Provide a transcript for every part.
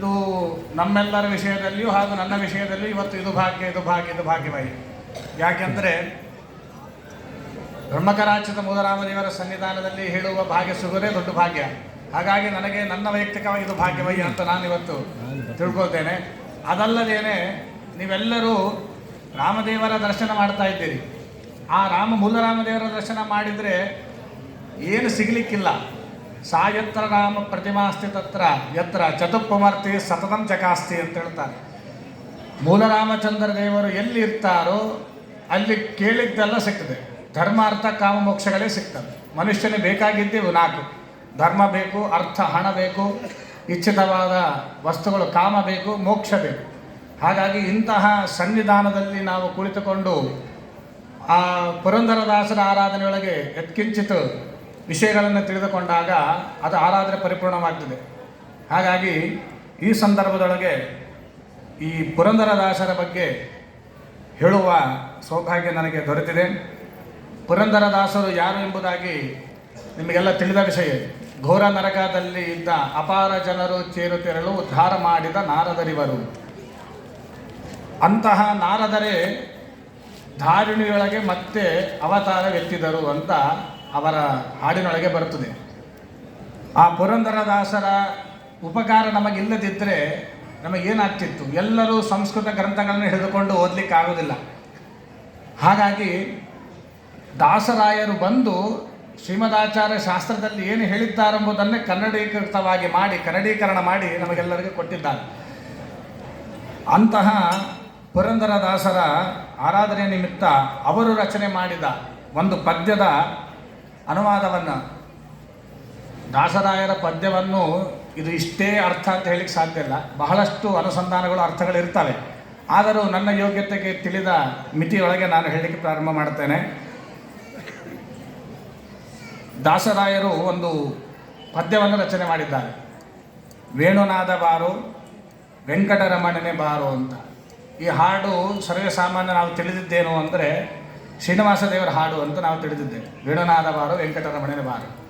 ಇದು ನಮ್ಮೆಲ್ಲರ ವಿಷಯದಲ್ಲಿಯೂ ಹಾಗೂ ನನ್ನ ವಿಷಯದಲ್ಲಿಯೂ ಇವತ್ತು ಇದು ಭಾಗ್ಯ ಇದು ಭಾಗ್ಯ, ಇದು ಭಾಗ್ಯವಾಯಿ ಯಾಕೆಂದರೆ ಬ್ರಹ್ಮಕರಾಚಿತ ಮೂಲರಾಮದೇವರ ಸನ್ನಿಧಾನದಲ್ಲಿ ಹೇಳುವ ಭಾಗ್ಯ ಸಿಗೋದೇ ದೊಡ್ಡ ಭಾಗ್ಯ. ಹಾಗಾಗಿ ನನಗೆ ನನ್ನ ವೈಯಕ್ತಿಕವಾಗಿ ಇದು ಭಾಗ್ಯವಯ್ಯ ಅಂತ ನಾನು ಇವತ್ತು ತಿಳ್ಕೊಳ್ತೇನೆ. ಅದಲ್ಲದೇನೆ ನೀವೆಲ್ಲರೂ ರಾಮದೇವರ ದರ್ಶನ ಮಾಡ್ತಾ ಇದ್ದೀರಿ. ಆ ರಾಮ ಮೂಲರಾಮದೇವರ ದರ್ಶನ ಮಾಡಿದರೆ ಏನು ಸಿಗಲಿಕ್ಕಿಲ್ಲ. ಸಾ ಯತ್ರ ರಾಮ ಪ್ರತಿಮಾಸ್ತಿ ತತ್ರ, ಯತ್ರ ಚತುಪ್ಪಮರ್ತಿ ಸತತಂ ಚಕಾಸ್ತಿ ಅಂತ ಹೇಳ್ತಾರೆ. ಮೂಲರಾಮಚಂದ್ರ ದೇವರು ಎಲ್ಲಿ ಇರ್ತಾರೋ ಅಲ್ಲಿ ಕೇಳಿದ್ದೆಲ್ಲ ಸಿಗ್ತದೆ ಧರ್ಮ, ಅರ್ಥ, ಕಾಮ, ಮೋಕ್ಷಗಳೇ ಸಿಗ್ತದೆ ಮನುಷ್ಯನಿಗೆ ಬೇಕಾಗಿದ್ದೇವು ನಾಲ್ಕು. ಧರ್ಮ ಬೇಕು, ಅರ್ಥ, ಹಣ ಬೇಕು, ಇಚ್ಛಿತವಾದ ವಸ್ತುಗಳು ಕಾಮ ಬೇಕು, ಮೋಕ್ಷ ಬೇಕು. ಹಾಗಾಗಿ ಇಂತಹ ಸನ್ನಿಧಾನದಲ್ಲಿ ನಾವು ಕುಳಿತುಕೊಂಡು ಆ ಪುರಂದರದಾಸರ ಆರಾಧನೆಯೊಳಗೆ ಯತ್ಕಿಂಚಿತ್ ವಿಷಯಗಳನ್ನು ತಿಳಿದುಕೊಂಡಾಗ ಅದು ಆರಾಧನೆ ಪರಿಪೂರ್ಣವಾಗ್ತದೆ. ಹಾಗಾಗಿ ಈ ಸಂದರ್ಭದೊಳಗೆ ಈ ಪುರಂದರದಾಸರ ಬಗ್ಗೆ ಹೇಳುವ ಸೌಭಾಗ್ಯ ನನಗೆ ದೊರೆತಿದೆ. ಪುರಂದರದಾಸರು ಯಾರು ಎಂಬುದಾಗಿ ನಿಮಗೆಲ್ಲ ತಿಳಿದ ವಿಷಯ ಘೋರ ನರಕದಲ್ಲಿ ಇದ್ದ ಅಪಾರ ಜನರು ಚೇರುತ್ತಿರಲು ಉದ್ಧಾರ ಮಾಡಿದ ನಾರದರಿವರು. ಅಂತಹ ನಾರದರೇ ಧಾರಿಣಿಯೊಳಗೆ ಮತ್ತೆ ಅವತಾರವೆತ್ತಿದರು ಅಂತ ಅವರ ಹಾಡಿನೊಳಗೆ ಬರುತ್ತದೆ. ಆ ಪುರಂದರದಾಸರ ಉಪಕಾರ ನಮಗಿಲ್ಲದಿದ್ದರೆ ನಮಗೇನಾಗ್ತಿತ್ತು? ಎಲ್ಲರೂ ಸಂಸ್ಕೃತ ಗ್ರಂಥಗಳನ್ನು ಹಿಡಿದುಕೊಂಡು ಓದಲಿಕ್ಕೆ ಆಗೋದಿಲ್ಲ ಹಾಗಾಗಿ ದಾಸರಾಯರು ಬಂದು ಶ್ರೀಮದಾಚಾರ್ಯ ಶಾಸ್ತ್ರದಲ್ಲಿ ಏನು ಹೇಳಿದ್ದಾರೆಂಬುದನ್ನೇ ಕನ್ನಡೀಕೃತವಾಗಿ ಮಾಡಿ, ಕನ್ನಡೀಕರಣ ಮಾಡಿ ನಮಗೆಲ್ಲರಿಗೂ ಕೊಟ್ಟಿದ್ದಾರೆ. ಅಂತಹ ಪುರಂದರದಾಸರ ಆರಾಧನೆ ನಿಮಿತ್ತ ಅವರು ರಚನೆ ಮಾಡಿದ ಒಂದು ಪದ್ಯದ ಅನುವಾದವನ್ನು. ದಾಸರಾಯರ ಪದ್ಯವನ್ನು ಇದು ಇಷ್ಟೇ ಅರ್ಥ ಅಂತ ಹೇಳಿಕ್ಕೆ ಸಾಧ್ಯ ಇಲ್ಲ. ಬಹಳಷ್ಟು ಅನುಸಂಧಾನಗಳು, ಅರ್ಥಗಳು ಇರ್ತವೆ. ಆದರೂ ನನ್ನ ಯೋಗ್ಯತೆಗೆ ತಿಳಿದ ಮಿತಿಯೊಳಗೆ ನಾನು ಹೇಳಲಿಕ್ಕೆ ಪ್ರಾರಂಭ ಮಾಡ್ತೇನೆ ದಾಸರಾಯರು ಒಂದು ಪದ್ಯವನ್ನು ರಚನೆ ಮಾಡಿದ್ದಾರೆ. ವೇಣುನಾದ ಬಾರು, ವೆಂಕಟರಮಣನೆ ಬಾರು ಅಂತ. ಈ ಹಾಡು ಸರ್ವೇ ಸಾಮಾನ್ಯ ನಾವು ತಿಳಿದಿದ್ದೇನು ಅಂದರೆ ಶ್ರೀನಿವಾಸ ದೇವರ ಹಾಡು ಅಂತ ನಾವು ತಿಳಿದಿದ್ದೇವೆ. ವೇಣುನಾದ ಬಾರು ವೆಂಕಟರಮಣನ ಬಾರು.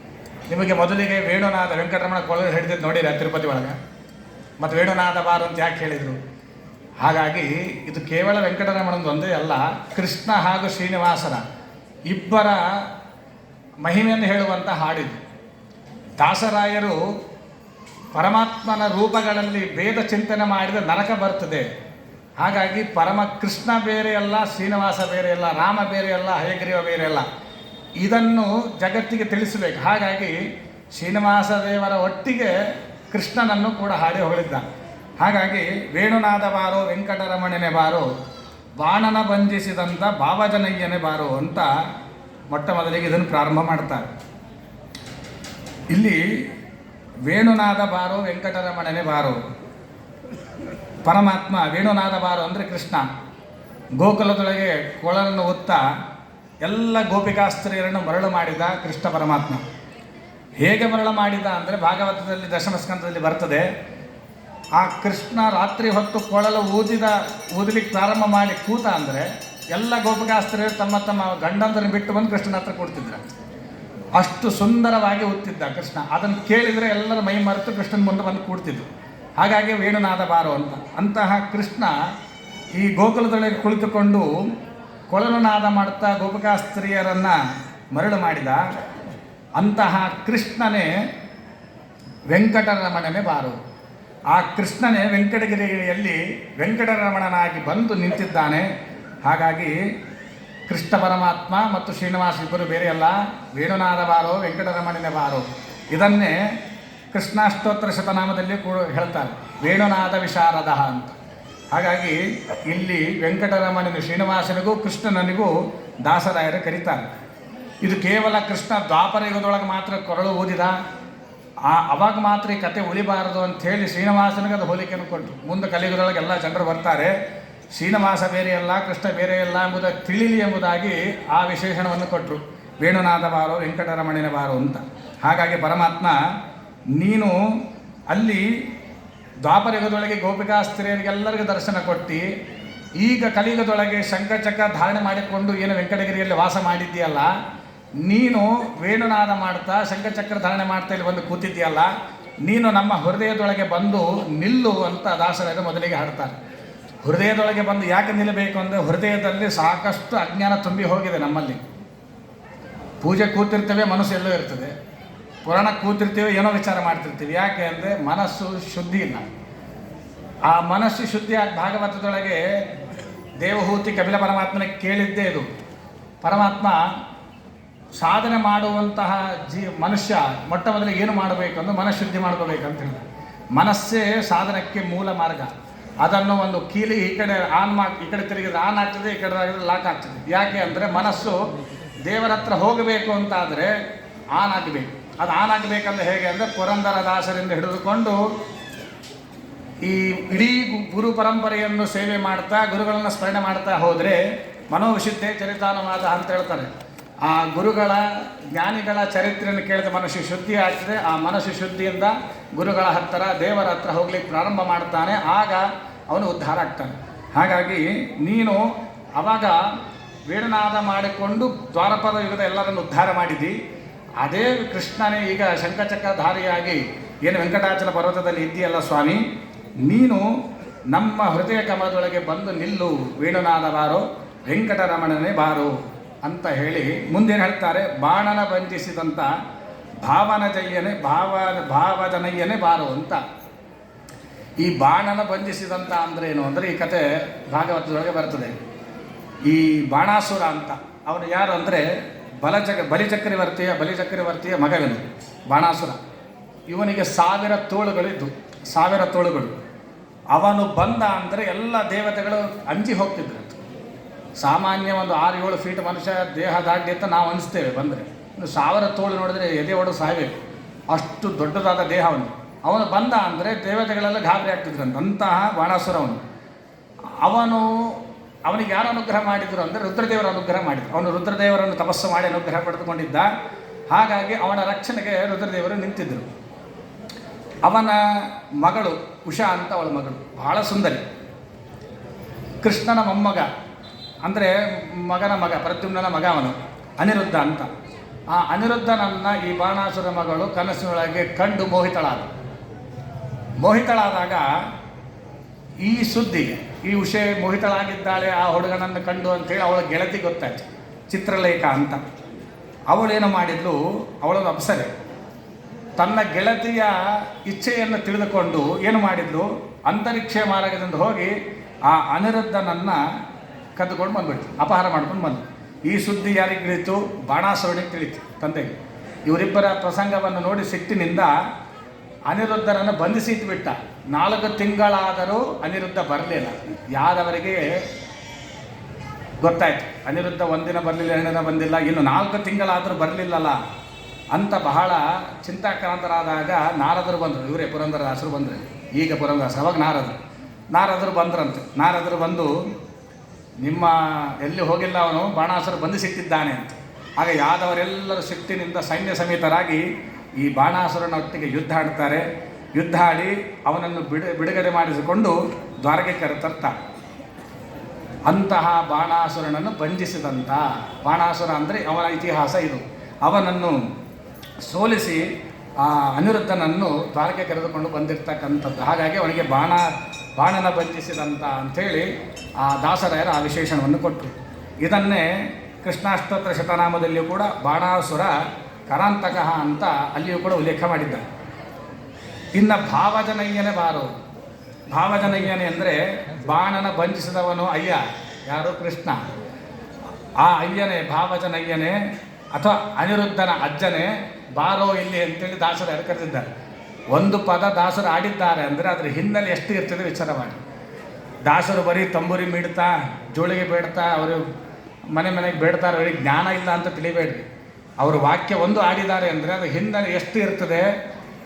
ನಿಮಗೆ ಮೊದಲಿಗೆ ವೇಣುನಾದ ವೆಂಕಟರಮಣ ಕೊಳಲು ಹಿಡಿದಿದ್ದು ನೋಡಿರ ತಿರುಪತಿ ಒಳಗೆ? ಮತ್ತು ವೇಣುನಾದ ಬಾರು ಅಂತ ಯಾಕೆ ಹೇಳಿದರು? ಹಾಗಾಗಿ ಇದು ಕೇವಲ ವೆಂಕಟರಮಣಂದು ಒಂದೇ ಅಲ್ಲ, ಕೃಷ್ಣ ಹಾಗೂ ಶ್ರೀನಿವಾಸನ ಇಬ್ಬರ ಮಹಿಮೆಯನ್ನು ಹೇಳುವಂಥ ಹಾಡಿದು. ದಾಸರಾಯರು ಪರಮಾತ್ಮನ ರೂಪಗಳಲ್ಲಿ ಭೇದ ಚಿಂತನೆ ಮಾಡಿದ ನರಕ ಬರ್ತದೆ. ಹಾಗಾಗಿ ಪರಮ ಕೃಷ್ಣ ಬೇರೆ ಅಲ್ಲ, ಶ್ರೀನಿವಾಸ ಬೇರೆ ಅಲ್ಲ, ರಾಮ ಬೇರೆ ಅಲ್ಲ, ಹಯಗ್ರೀವ ಬೇರೆ ಅಲ್ಲ. ಇದನ್ನು ಜಗತ್ತಿಗೆ ತಿಳಿಸಬೇಕು. ಹಾಗಾಗಿ ಶ್ರೀನಿವಾಸ ದೇವರ ಒಟ್ಟಿಗೆ ಕೃಷ್ಣನನ್ನು ಕೂಡ ಹಾಡಿ ಹೊಗಳಿದ್ದ ಹಾಗಾಗಿ ವೇಣುನಾದ ಬಾರೋ, ವೆಂಕಟರಮಣನೆ ಬಾರೋ, ಬಾಣನ ಬಂಧಿಸಿದಂಥ ಭಾವಜನಯ್ಯನೆ ಬಾರೋ ಅಂತ ಮೊಟ್ಟ ಮೊದಲಿಗೆ ಇದನ್ನು ಪ್ರಾರಂಭ ಮಾಡ್ತಾರೆ. ಇಲ್ಲಿ ವೇಣುನಾದ ಬಾರೋ, ವೆಂಕಟರಮಣನೆ ಬಾರೋ ಪರಮಾತ್ಮ ವೇಣುನಾದಬಾರು ಅಂದರೆ ಕೃಷ್ಣ. ಗೋಕುಲದೊಳಗೆ ಕೊಳಲನ್ನು ಒತ್ತ ಎಲ್ಲ ಗೋಪಿಕಾಸ್ತ್ರೀಯರನ್ನು ಮರಳು ಮಾಡಿದ ಕೃಷ್ಣ ಪರಮಾತ್ಮ. ಹೇಗೆ ಮರಳು ಮಾಡಿದ ಅಂದರೆ ಭಾಗವತದಲ್ಲಿ ದಶಮಸ್ಕಂದದಲ್ಲಿ ಬರ್ತದೆ. ಆ ಕೃಷ್ಣ ರಾತ್ರಿ ಹೊತ್ತು ಕೊಳಲು ಊದಿದ ಊದಲಿಕ್ಕೆ ಪ್ರಾರಂಭ ಮಾಡಿ ಕೂತ ಅಂದರೆ ಎಲ್ಲ ಗೋಪಿಕಾಸ್ತ್ರೀಯರು ತಮ್ಮ ತಮ್ಮ ಗಂಡಂದರನ್ನು ಬಿಟ್ಟು ಬಂದು ಕೃಷ್ಣನ ಹತ್ರ ಕೊಡ್ತಿದ್ರು. ಅಷ್ಟು ಸುಂದರವಾಗಿ ಹುತ್ತಿದ್ದ ಕೃಷ್ಣ. ಅದನ್ನು ಕೇಳಿದರೆ ಎಲ್ಲರ ಮೈ ಮರೆತು ಕೃಷ್ಣನ ಮುಂದೆ ಬಂದು ಕೂಡ್ತಿದ್ರು. ಹಾಗಾಗಿ ವೇಣುನಾದ ಬಾರೋ ಅಂತ. ಅಂತಹ ಕೃಷ್ಣ ಈ ಗೋಕುಲದೊಳಗೆ ಕುಳಿತುಕೊಂಡು ಕೊಳಲನಾದ ಮಾಡ್ತಾ ಗೋಪಿಕಾಸ್ತ್ರೀಯರನ್ನು ಮರಳು ಮಾಡಿದ. ಅಂತಹ ಕೃಷ್ಣನೇ ವೆಂಕಟರಮಣನೇ ಬಾರು. ಆ ಕೃಷ್ಣನೇ ವೆಂಕಟಗಿರಿಯಲ್ಲಿ ವೆಂಕಟರಮಣನಾಗಿ ಬಂದು ನಿಂತಿದ್ದಾನೆ. ಹಾಗಾಗಿ ಕೃಷ್ಣ ಪರಮಾತ್ಮ ಮತ್ತು ಶ್ರೀನಿವಾಸ ಇಬ್ಬರು ಬೇರೆಯಲ್ಲ. ವೇಣುನಾದ ಬಾರೋ, ವೆಂಕಟರಮಣನೇ ಬಾರೋ. ಇದನ್ನೇ ಕೃಷ್ಣಾಷ್ಟೋತ್ತರ ಶತನಾಮದಲ್ಲಿ ಕೂಡ ಹೇಳ್ತಾರೆ, ವೇಣುನಾದ ವಿಶಾರದ ಅಂತ. ಹಾಗಾಗಿ ಇಲ್ಲಿ ವೆಂಕಟರಮಣನು ಶ್ರೀನಿವಾಸನಿಗೂ, ಕೃಷ್ಣನನಿಗೂ ದಾಸರಾಯರು ಕರೀತಾರೆ. ಇದು ಕೇವಲ ಕೃಷ್ಣ ದ್ವಾಪರ ಯುಗದೊಳಗೆ ಮಾತ್ರ ಕೊರಳು ಓದಿದ ಆ, ಅವಾಗ ಮಾತ್ರ ಈ ಕತೆ ಉಳಿಬಾರದು ಅಂಥೇಳಿ ಶ್ರೀನಿವಾಸನಿಗೆ ಅದು ಹೋಲಿಕೆಯನ್ನು ಕೊಟ್ಟರು. ಮುಂದೆ ಕಲಿಯುಗದೊಳಗೆ ಎಲ್ಲ ಜನರು ಬರ್ತಾರೆ. ಶ್ರೀನಿವಾಸ ಬೇರೆಯಲ್ಲ ಕೃಷ್ಣ ಬೇರೆಯಲ್ಲ ಎಂಬುದ ತಿಳಿಲಿ ಎಂಬುದಾಗಿ ಆ ವಿಶೇಷಣವನ್ನು ಕೊಟ್ಟರು. ವೇಣುನಾಥ ಬಾರು ವೆಂಕಟರಮಣಿನ ಬಾರು ಅಂತ. ಹಾಗಾಗಿ ಪರಮಾತ್ಮ ನೀನು ಅಲ್ಲಿ ದ್ವಾಪರಯುಗದೊಳಗೆ ಗೋಪಿಕಾಸ್ತ್ರೀಯರಿಗೆಲ್ಲರಿಗೂ ದರ್ಶನ ಕೊಟ್ಟು, ಈಗ ಕಲಿಯುಗದೊಳಗೆ ಶಂಖಚಕ್ರ ಧಾರಣೆ ಮಾಡಿಕೊಂಡು ಏನು ವೆಂಕಟಗಿರಿಯಲ್ಲಿ ವಾಸ ಮಾಡಿದ್ದೀಯಲ್ಲ, ನೀನು ವೇಣುನಾದ ಮಾಡ್ತಾ ಶಂಖಚಕ್ರ ಧಾರಣೆ ಮಾಡ್ತಾ ಇಲ್ಲಿ ಬಂದು ಕೂತಿದ್ದೀಯಲ್ಲ, ನೀನು ನಮ್ಮ ಹೃದಯದೊಳಗೆ ಬಂದು ನಿಲ್ಲು ಅಂತ ದಾಸರಾದ ಮೊದಲಿಗೆ ಹಾಡ್ತಾರೆ. ಹೃದಯದೊಳಗೆ ಬಂದು ಯಾಕೆ ನಿಲ್ಲಬೇಕು ಅಂದರೆ ಹೃದಯದಲ್ಲಿ ಸಾಕಷ್ಟು ಅಜ್ಞಾನ ತುಂಬಿ ಹೋಗಿದೆ ನಮ್ಮಲ್ಲಿ. ಪೂಜೆ ಕೂತಿರ್ತವೆ, ಮನಸ್ಸು ಎಲ್ಲೋ ಇರ್ತದೆ. ಪುರಾಣ ಕೂತಿರ್ತೀವಿ ಏನೋ ವಿಚಾರ ಮಾಡ್ತಿರ್ತೀವಿ. ಯಾಕೆ ಅಂದರೆ ಮನಸ್ಸು ಶುದ್ಧಿ ಇಲ್ಲ. ಆ ಮನಸ್ಸು ಶುದ್ಧಿ ಆಗಿ ಭಾಗವತದೊಳಗೆ ದೇವಹೂತಿ ಕಪಿಲ ಪರಮಾತ್ಮನ ಕೇಳಿದ್ದೇ ಇದು. ಪರಮಾತ್ಮ ಸಾಧನೆ ಮಾಡುವಂತಹ ಜೀ ಮನುಷ್ಯ ಮೊಟ್ಟ ಮೊದಲಿಗೆ ಏನು ಮಾಡಬೇಕು ಅಂದ್ರೆ ಮನಃಶುದ್ಧಿ ಮಾಡ್ಕೋಬೇಕಂತ ಹೇಳಿದ. ಮನಸ್ಸೇ ಸಾಧನಕ್ಕೆ ಮೂಲ ಮಾರ್ಗ. ಅದನ್ನು ಒಂದು ಕೀಲಿ ಈ ಕಡೆ ಆನ್ ಮಾ ಈ ಕಡೆ ತಿರುಗಿದ್ರೆ ಆನ್ ಆಗ್ತದೆ, ಈ ಕಡೆ ಆಗಿದ್ರೆ ಲಾಕ್ ಆಗ್ತದೆ. ಯಾಕೆ ಅಂದರೆ ಮನಸ್ಸು ದೇವರ ಹತ್ರ ಹೋಗಬೇಕು ಅಂತಾದರೆ ಆನ್ ಆಗಬೇಕು. ಅದು ಆನ್ ಆಗಬೇಕಂದ್ರೆ ಹೇಗೆ ಅಂದರೆ ಪುರಂದರ ದಾಸರಿಂದ ಹಿಡಿದುಕೊಂಡು ಈ ಇಡೀ ಗುರು ಪರಂಪರೆಯನ್ನು ಸೇವೆ ಮಾಡ್ತಾ, ಗುರುಗಳನ್ನು ಸ್ಮರಣೆ ಮಾಡ್ತಾ ಹೋದರೆ ಮನೋವಿಶುದ್ಧಿ ಚರಿತಾನುವಾದ ಅಂತ ಹೇಳ್ತಾರೆ. ಆ ಗುರುಗಳ, ಜ್ಞಾನಿಗಳ ಚರಿತ್ರೆಯನ್ನು ಕೇಳಿದ ಮನಸ್ಸು ಶುದ್ಧಿ ಆಗ್ತದೆ. ಆ ಮನಸ್ಸು ಶುದ್ಧಿಯಿಂದ ಗುರುಗಳ ಹತ್ತಿರ, ದೇವರ ಹತ್ರ ಹೋಗ್ಲಿಕ್ಕೆ ಪ್ರಾರಂಭ ಮಾಡ್ತಾನೆ. ಆಗ ಅವನು ಉದ್ಧಾರ ಆಗ್ತಾನೆ. ಹಾಗಾಗಿ ನೀನು ಅವಾಗ ವೀರನಾದ ಮಾಡಿಕೊಂಡು ದ್ವಾರಪದ ಯುಗದ ಎಲ್ಲರನ್ನು ಉದ್ಧಾರ ಮಾಡಿದಿ. ಅದೇ ಕೃಷ್ಣನೇ ಈಗ ಶಂಖಚಕ್ರಧಾರಿಯಾಗಿ ಏನು ವೆಂಕಟಾಚಲ ಪರ್ವತದಲ್ಲಿ ಇದ್ದೀಯಲ್ಲ ಸ್ವಾಮಿ? ನೀನು ನಮ್ಮ ಹೃದಯ ಕಮದೊಳಗೆ ಬಂದು ನಿಲ್ಲು, ವೇಣುನಾದ ಬಾರು, ವೆಂಕಟರಮಣನೇ ಬಾರು ಅಂತ ಹೇಳಿ ಮುಂದೇನು ಹೇಳ್ತಾರೆ? ಬಾಣನ ಬಂಧಿಸಿದಂಥ ಭಾವನ ಜಯ್ಯನೇ, ಭಾವ, ಭಾವಜನಯ್ಯನೇ ಬಾರು ಅಂತ. ಈ ಬಾಣನ ಬಂಧಿಸಿದಂಥ ಅಂದ್ರೆ ಏನು? ಅಂದರೆ ಈ ಕತೆ ಭಾಗವತದೊಳಗೆ ಬರ್ತದೆ. ಈ ಬಾಣಾಸುರ ಅಂತ. ಅವನು ಯಾರು ಅಂದರೆ ಬಲಚಕ ಬಲಿಚಕ್ರವರ್ತಿಯ ಬಲಿಚಕ್ರವರ್ತಿಯ ಮಗವನು ಬಾಣಾಸುರ. ಇವನಿಗೆ ಸಾವಿರ ತೋಳುಗಳಿದ್ದು, ಸಾವಿರ ತೋಳುಗಳು. ಅವನು ಬಂದ ಅಂದರೆ ಎಲ್ಲ ದೇವತೆಗಳು ಅಂಜಿ ಹೋಗ್ತಿದ್ರು ಸಾಮಾನ್ಯ ಒಂದು ಆರು, ಏಳು ಫೀಟ್ ಮನುಷ್ಯ ದೇಹ ಅಂತ ನಾವು ಅನಿಸ್ತೇವೆ ಬಂದರೆ. ಇನ್ನು ಸಾವಿರ ತೋಳು ನೋಡಿದ್ರೆ ಎದೆ ಒಡೆದು ಸಾಯಬೇಕು. ಅಷ್ಟು ದೊಡ್ಡದಾದ ದೇಹ ಅವನು. ಅವನು ಬಂದ ಅಂದರೆ ದೇವತೆಗಳೆಲ್ಲ ಗಾಬರಿ ಆಗ್ತಿದ್ರಂತೆ. ಅಂತಹ ಬಾಣಾಸುರ ಅವನು. ಅವನು ಅವನಿಗೆ ಯಾರು ಅನುಗ್ರಹ ಮಾಡಿದ್ರು ಅಂದರೆ ರುದ್ರದೇವರ ಅನುಗ್ರಹ ಮಾಡಿದ್ರು. ಅವನು ರುದ್ರದೇವರನ್ನು ತಪಸ್ಸು ಮಾಡಿ ಅನುಗ್ರಹ ಪಡೆದುಕೊಂಡಿದ್ದ. ಹಾಗಾಗಿ ಅವನ ರಕ್ಷಣೆಗೆ ರುದ್ರದೇವರು ನಿಂತಿದ್ದರು ಅವನ ಮಗಳು ಉಷಾ ಅಂತ ಅವಳ ಮಗಳು. ಬಹಳ ಸುಂದರಿ. ಕೃಷ್ಣನ ಮೊಮ್ಮಗ ಅಂದರೆ ಮಗನ ಮಗ ಪ್ರದ್ಯುಮ್ನ ಮಗ ಅವನು, ಅನಿರುದ್ಧ ಅಂತ. ಆ ಅನಿರುದ್ಧನನ್ನ ಈ ಬಾಣಾಸುರ ಮಗಳು ಕನಸಿನೊಳಗೆ ಕಂಡು ಮೋಹಿತಳಾದ. ಮೋಹಿತಳಾದಾಗ ಈ ಸುದ್ದಿ ಈ ಉಷೆ ಮೋಹಿತಳಾಗಿದ್ದಾಳೆ, ಆ ಹುಡುಗನನ್ನು ಕಂಡು ಅಂತೇಳಿ ಅವಳ ಗೆಳತಿ ಗೊತ್ತಾಯ್ತು, ಚಿತ್ರಲೇಖ ಅಂತ. ಅವಳೇನು ಮಾಡಿದ್ಲು, ಅವಳೊಂದು ಅಪ್ಸರೆ. ತನ್ನ ಗೆಳತಿಯ ಇಚ್ಛೆಯನ್ನು ತಿಳಿದುಕೊಂಡು ಏನು ಮಾಡಿದ್ಲು, ಅಂತರಿಕ್ಷ ಮಾರ್ಗದಿಂದ ಹೋಗಿ ಆ ಅನಿರುದ್ಧನನ್ನು ಕದ್ದುಕೊಂಡು ಬಂದ್ಬಿಡ್ತು, ಅಪಹಾರ ಮಾಡ್ಕೊಂಡು ಬಂದು ಈ ಸುದ್ದಿ ಯಾರಿಗೆ ತಿಳಿತು? ಬಾಣಾಸುರನಿಗೆ ತಿಳಿತು ತಂದೆಗೆ. ಇವರಿಬ್ಬರ ಪ್ರಸಂಗವನ್ನು ನೋಡಿ ಸಿಟ್ಟಿನಿಂದ ಅನಿರುದ್ಧನನ್ನು ಬಂಧಿಸಿ ಇಟ್ಬಿಟ್ಟ ನಾಲ್ಕು ತಿಂಗಳಾದರೂ ಅನಿರುದ್ಧ ಬರಲಿಲ್ಲ. ಯಾದವರಿಗೆ ಗೊತ್ತಾಯ್ತು. ಅನಿರುದ್ಧ ಒಂದಿನ ಬರಲಿಲ್ಲ, ಎರಡು ದಿನ ಬಂದಿಲ್ಲ. ಇನ್ನು ನಾಲ್ಕು ತಿಂಗಳಾದರೂ ಬರಲಿಲ್ಲಲ್ಲ. ಅಂತ ಬಹಳ ಚಿಂತಾಕ್ರಾಂತರಾದಾಗ ನಾರದರು ಬಂದರು. ಇವರೇ ಪುರಂದರದಾಸರು ಬಂದರು. ಈಗ ಪುರಂದರದಾಸ ಅವಾಗ ನಾರದರು. ನಾರದರು ಬಂದ್ರಂತೆ. ನಾರದರು ಬಂದು, ನಿಮ್ಮ ಎಲ್ಲಿ ಹೋಗಿಲ್ಲ ಅವನು? ಬಾಣಾಸರು ಬಂದು ಸಿಕ್ಕಿದ್ದಾನೆ ಅಂತ. ಆಗ ಯಾದವರೆಲ್ಲರೂ ಶಕ್ತಿನಿಂದ ಸೈನ್ಯ ಸಮೇತರಾಗಿ ಈ ಬಾಣಾಸುರನ ಒಟ್ಟಿಗೆ ಯುದ್ಧ ಆಡ್ತಾರೆ. ಯುದ್ಧ ಆಡಿ ಅವನನ್ನು ಬಿಡು, ಬಿಡುಗಡೆ ಮಾಡಿಸಿಕೊಂಡು ದ್ವಾರಕೆ ಕರೆತರ್ತಾರೆ ಅಂತಹ ಬಾಣಾಸುರನನ್ನು ಬಂಧಿಸಿದಂತ, ಬಾಣಾಸುರ ಅಂದರೆ ಅವನ ಇತಿಹಾಸ ಇದು. ಅವನನ್ನು ಸೋಲಿಸಿ ಆ ಅನಿರುದ್ಧನನ್ನು ದ್ವಾರಕೆ ಕರೆದುಕೊಂಡು ಬಂದಿರತಕ್ಕಂಥದ್ದು. ಹಾಗಾಗಿ ಅವನಿಗೆ ಬಾಣ, ಬಾಣನ ಬಂಧಿಸಿದಂಥ ಅಂಥೇಳಿ ಆ ದಾಸರಾಯರ ಆ ವಿಶೇಷಣವನ್ನು ಕೊಟ್ಟರು. ಇದನ್ನೇ ಕೃಷ್ಣಾಷ್ಟೋತ್ರ ಶತನಾಮದಲ್ಲಿಯೂ ಕೂಡ ಬಾಣಾಸುರ ಕರಾಂತಕಃ ಅಂತ ಅಲ್ಲಿಯೂ ಕೂಡ ಉಲ್ಲೇಖ ಮಾಡಿದ್ದಾರೆ. ಇನ್ನು ಭಾವಜನಯ್ಯನೇ ಬಾರೋ. ಭಾವಜನಯ್ಯನೇ ಅಂದರೆ ಬಾಣನ ಬಂಧಿಸಿದವನು ಅಯ್ಯ. ಯಾರು? ಕೃಷ್ಣ. ಆ ಅಯ್ಯನೇ, ಭಾವಜನಯ್ಯನೇ ಅಥವಾ ಅನಿರುದ್ಧನ ಅಜ್ಜನೇ ಬಾರೋ ಇಲ್ಲಿ ಅಂತೇಳಿ ದಾಸರು ಕರೆದಿದ್ದಾರೆ. ಒಂದು ಪದ ದಾಸರು ಆಡಿದ್ದಾರೆ ಅಂದರೆ ಅದರ ಹಿನ್ನೆಲೆ ಎಷ್ಟು ಇರ್ತದೆ ವಿಚಾರ ಮಾಡಿ. ದಾಸರು ಬರೀ ತಂಬೂರಿ ಮೀಡ್ತಾ, ಜೋಳಿಗೆ ಬೇಡ್ತಾ, ಅವರು ಮನೆ ಮನೆಗೆ ಬೇಡ್ತಾರೆ ಅವರಿಗೆ ಜ್ಞಾನ ಇಲ್ಲ ಅಂತ ತಿಳಿಬೇಡ್ರಿ. ಅವರು ವಾಕ್ಯ ಒಂದು ಆಡಿದ್ದಾರೆ ಅಂದರೆ ಅದು ಹಿನ್ನೆಲೆ ಎಷ್ಟು ಇರ್ತದೆ